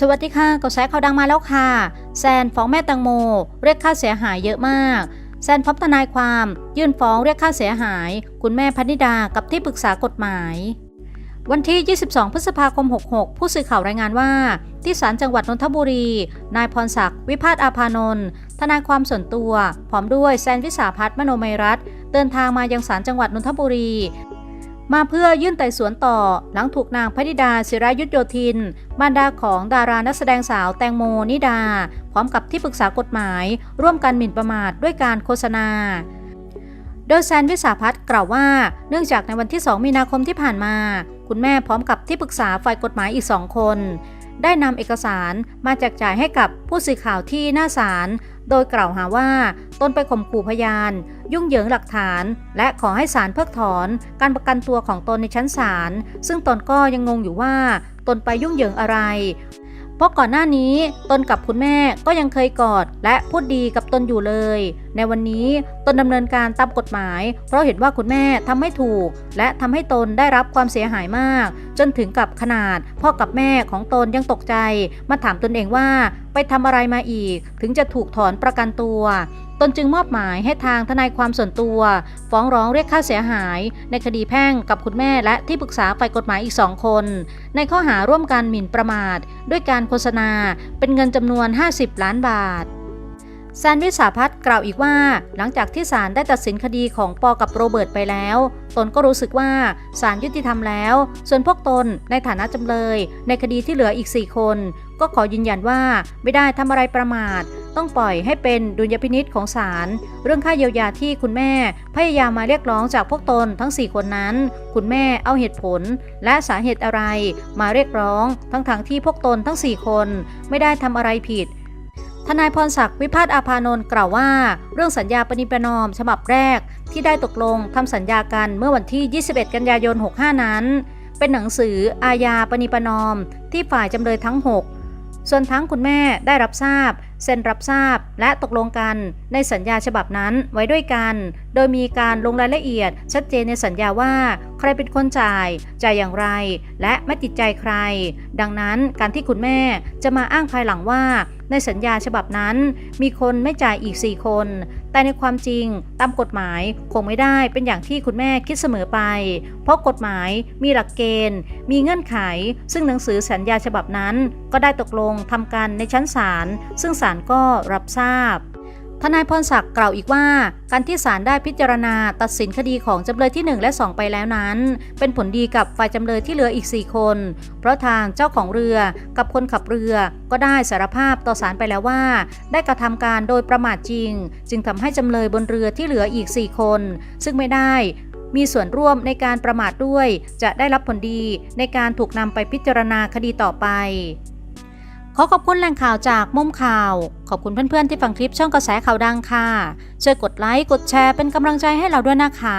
สวัสดีค่ะกระแสข่าวดังมาแล้วค่ะ แซนฟ้องแม่ตังโม เรียกค่าเสียหายเยอะมาก แซนพร้อมทนายความ ยื่นฟ้องเรียกค่าเสียหาย คุณแม่พนิดากับที่ปรึกษากฎหมาย วันที่ 22 พฤษภาคม 66 ผู้สื่อข่าวรายงานว่า ที่ศาลจังหวัดนนทบุรี นายพรศักดิ์วิพาทอาภานนท์ทนายความส่วนตัวพร้อมด้วยแซนวิสาพัฒน์มโนมัยรัตน์เดินทางมายังศาลจังหวัดนนทบุรี มาเพื่อยื่นไต่สวนต่อหลังถูกนางพนิดาศิรายุทธโยธินบรรดาของดารานักแสดงสาวแตงโมนิดา พร้อมกับที่ปรึกษากฎหมาย ร่วมกันหมิ่นประมาทด้วยการโฆษณา โดยแซนวิสาพัฒน์กล่าวว่า เนื่องจากในวันที่ 2 มีนาคมที่ผ่านมา คุณแม่พร้อมกับที่ปรึกษาฝ่ายกฎหมายอีกสองคน ได้นำเอกสารมาแจกจ่ายให้กับผู้สื่อข่าวที่หน้าศาลโดยกล่าวหาว่าตนไปข่มขู่พยาน ยุ่งเหยิงหลักฐาน และขอให้ศาลเพิกถอน การประกันตัวของตนในชั้นศาลซึ่งตนก็ยังงงอยู่ว่าตนไปยุ่งเหยิงอะไร เพราะก่อนหน้านี้ตนกับคุณแม่ก็ยังเคยกอดและพูดดีกับตนอยู่เลย ในวันนี้ตนดำเนินการตามกฎหมาย เพราะเห็นว่าคุณแม่ทำไม่ถูก และทำให้ตนได้รับความเสียหายมาก จนถึงกับขนาด พ่อกับแม่ของตนยังตกใจ มาถามตนเองว่าไปทำอะไรมาอีก ถึงจะถูกถอนประกันตัว ตนจึงมอบหมายให้ทางทนายความส่วนตัว ฟ้องร้องเรียกค่าเสียหาย ในคดีแพ่งกับคุณแม่และที่ปรึกษาฝ่ายกฎหมายอีกสองคน ในข้อหาร่วมกันหมิ่นประมาท ด้วยการโฆษณาเป็นเงินจำนวน 50 ล้านบาทแซนวิสาพัฒน์กล่าวอีกว่า หลังจากที่ศาลได้ตัดสินคดีของปอกับโรเบิร์ตไปแล้ว ตนก็รู้สึกว่าศาลยุติธรรมแล้ว ส่วนพวกตนในฐานะจำเลย ในคดีที่เหลืออีก 4 คน ก็ขอยืนยันว่าไม่ได้ทำอะไรประมาท ต้องปล่อยให้เป็นดุลยพินิษของศาลเรื่องค่าเยียวยาที่คุณแม่ พยายามมาเรียกร้องจากพวกตนทั้ง 4 คนนั้น คุณแม่เอาเหตุผล และสาเหตุอะไร มาเรียกร้อง ทั้งๆทที่พวกตนทั้ง 4 คน ไม่ได้ทำอะไรผิดทนายพรศักดิ์วิพาทอาภานนท์กล่าวว่า เรื่องสัญญาปณิประนอมฉบับแรก ที่ได้ตกลงทำสัญญากันเมื่อวันที่ 21 กันยายน 65 นั้น เป็นหนังสืออาญาปณิประนอม ที่ฝ่ายจำเลยทั้ง 6 ส่วนทั้งคุณแม่ได้รับทราบ เซ็นรับทราบและตกลงกันในสัญญาฉบับนั้นไว้ด้วยกัน โดยมีการลงรายละเอียด ชัดเจนในสัญญาว่า ใครเป็นคนจ่าย จ่ายอย่างไร และไม่ติดใจใคร ดังนั้นการที่คุณแม่จะมาอ้างภายหลังว่า ในสัญญาฉบับนั้นมีคนไม่จ่ายอีก 4 คน แต่ในความจริงตามกฎหมายคงไม่ได้เป็นอย่างที่คุณแม่คิดเสมอไป เพราะกฎหมายมีหลักเกณฑ์ มีเงื่อนไข ซึ่งหนังสือสัญญาฉบับนั้น ก็ได้ตกลงทำกันในชั้นศาลซึ่งศาลก็รับทราบ ทนายพรศักดิ์กล่าวอีกว่า การที่ศาลได้พิจารณาตัดสินคดีของจำเลยที่ 1 และ 2 ไปแล้วนั้น เป็นผลดีกับฝ่ายจำเลยที่เหลืออีก 4 คน เพราะทางเจ้าของเรือกับคนขับเรือก็ได้สารภาพต่อศาลไปแล้วว่า ได้กระทำการโดยประมาทจริง จึงทำให้จำเลยบนเรือที่เหลืออีก 4 คน ซึ่งไม่ได้มีส่วนร่วมในการประมาทด้วย จะได้รับผลดีในการถูกนำไปพิจารณาคดีต่อไป ขอขอบคุณแหล่งข่าวจากมุมข่าว ขอบคุณเพื่อนๆที่ฟังคลิปช่องกระแสข่าวดังค่ะ ช่วยกดไลค์ กดแชร์เป็นกำลังใจให้เราด้วยนะคะ